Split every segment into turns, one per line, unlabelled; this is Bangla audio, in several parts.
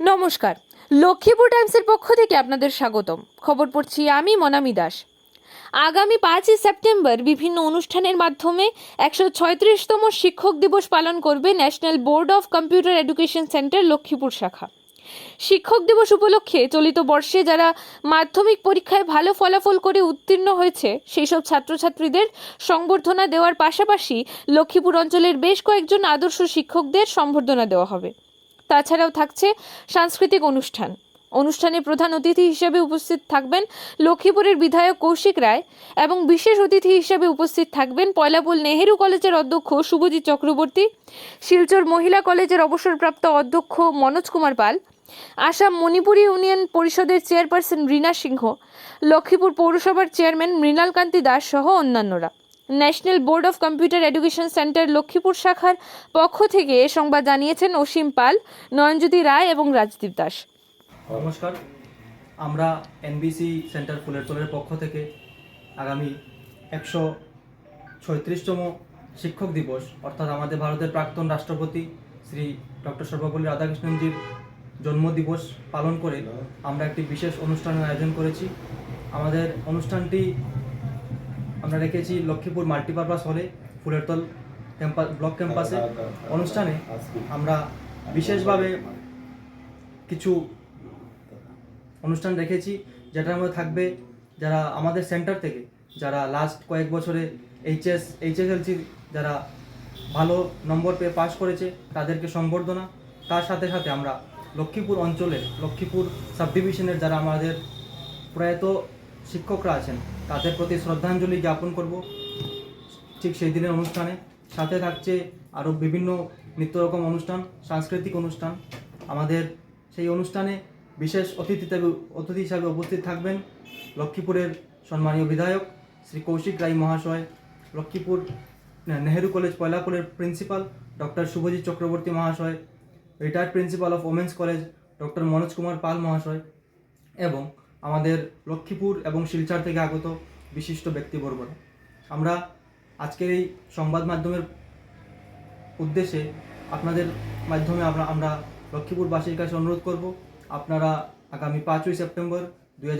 নমস্কার। লক্ষ্মীপুর টাইমসের পক্ষ থেকে আপনাদের স্বাগতম। খবর পড়ছি আমি মনামি দাস। আগামী পাঁচই সেপ্টেম্বর বিভিন্ন অনুষ্ঠানের মাধ্যমে একশো ছয়ত্রিশতম শিক্ষক দিবস পালন করবে national board of computer education centre Lakshmipur শাখা। শিক্ষক দিবস উপলক্ষে চলিত বর্ষে যারা মাধ্যমিক পরীক্ষায় ভালো ফলাফল করে উত্তীর্ণ হয়েছে সেই সব ছাত্রছাত্রীদের সংবর্ধনা দেওয়ার পাশাপাশি লক্ষ্মীপুর অঞ্চলের বেশ কয়েকজন আদর্শ শিক্ষকদের সম্বর্ধনা দেওয়া হবে। তাছাড়াও থাকছে সাংস্কৃতিক অনুষ্ঠান। অনুষ্ঠানে প্রধান অতিথি হিসেবে উপস্থিত থাকবেন লক্ষ্মীপুরের বিধায়ক কৌশিক রায় এবং বিশেষ অতিথি হিসেবে উপস্থিত থাকবেন পয়লাপুল নেহেরু কলেজের অধ্যক্ষ শুভজিৎ চক্রবর্তী, শিলচর মহিলা কলেজের অবসরপ্রাপ্ত অধ্যক্ষ মনোজ কুমার পাল, আসাম মণিপুরী ইউনিয়ন পরিষদের চেয়ারপারসন রীনা সিংহ, লক্ষ্মীপুর পৌরসভার চেয়ারম্যান মৃণালকান্তি দাস সহ অন্যান্যরা। National board of computer education centre Lakshmipur শাখার পক্ষ থেকে এ সংবাদ জানিয়েছেন অসীম পাল, নয়নজ্যোতি রায় এবং রাজদীপ দাস।
নমস্কার। আমরা এনবিসি সেন্টার ফুলেরতলের পক্ষ থেকে আগামী একশো ছয়ত্রিশতম শিক্ষক দিবস, অর্থাৎ আমাদের ভারতের প্রাক্তন রাষ্ট্রপতি শ্রী ডক্টর সর্বপল্লী রাধাকৃষ্ণনজির জন্মদিবস পালন করে আমরা একটি বিশেষ অনুষ্ঠানের আয়োজন করেছি। আমাদের অনুষ্ঠানটি আমরা রেখেছি লক্ষ্মীপুর মাল্টিপারপাস হলে ফুলেরতল ক্যাম্পাস ব্লক ক্যাম্পাসে। অনুষ্ঠানে আমরা বিশেষভাবে কিছু অনুষ্ঠান রেখেছি যেটার মধ্যে থাকবে যারা আমাদের সেন্টার থেকে যারা লাস্ট কয়েক বছরে এইচএস এইচএসএলসির যারা ভালো নম্বর পেয়ে পাশ করেছে তাদেরকে সংবর্ধনা। তার সাথে সাথে আমরা লক্ষ্মীপুর অঞ্চলে লক্ষ্মীপুর সাব ডিভিশনের যারা আমাদের প্রয়াত শিক্ষকরা আছেন তাদের প্রতি শ্রদ্ধাঞ্জলি জ্ঞাপন করব। ঠিক সেই দিনের অনুষ্ঠানে সাথে থাকছে আরও বিভিন্ন নিত্য রকম অনুষ্ঠান, সাংস্কৃতিক অনুষ্ঠান। আমাদের সেই অনুষ্ঠানে বিশেষ অতিথি অতিথি হিসাবে উপস্থিত থাকবেন লক্ষ্মীপুরের সম্মানীয় বিধায়ক শ্রী কৌশিক রায় মহাশয়, লক্ষ্মীপুর নেহেরু কলেজ পয়লাপুরের প্রিন্সিপাল ডক্টর শুভজিৎ চক্রবর্তী মহাশয়, retired principal of women's college doctor Manoj Kumar Pal মহাশয় এবং আমাদের লক্ষ্মীপুর এবং শিলচর থেকে আগত বিশিষ্ট ব্যক্তিবর্গরা। আমরা আজকের এই সংবাদ মাধ্যমের উদ্দেশ্যে আপনাদের মাধ্যমে আমরা আমরা লক্ষ্মীপুরবাসীর কাছে অনুরোধ করব, আপনারা আগামী পাঁচই সেপ্টেম্বর দুই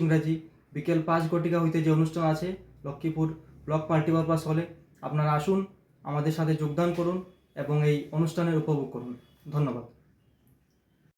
ইংরাজি বিকেল পাঁচ ঘটিকা হইতে যে অনুষ্ঠান আছে, লক্ষ্মীপুর ব্লক মাল্টিপারপাস হলে আপনারা আসুন, আমাদের সাথে যোগদান করুন এবং এই অনুষ্ঠানের উপভোগ করুন। ধন্যবাদ।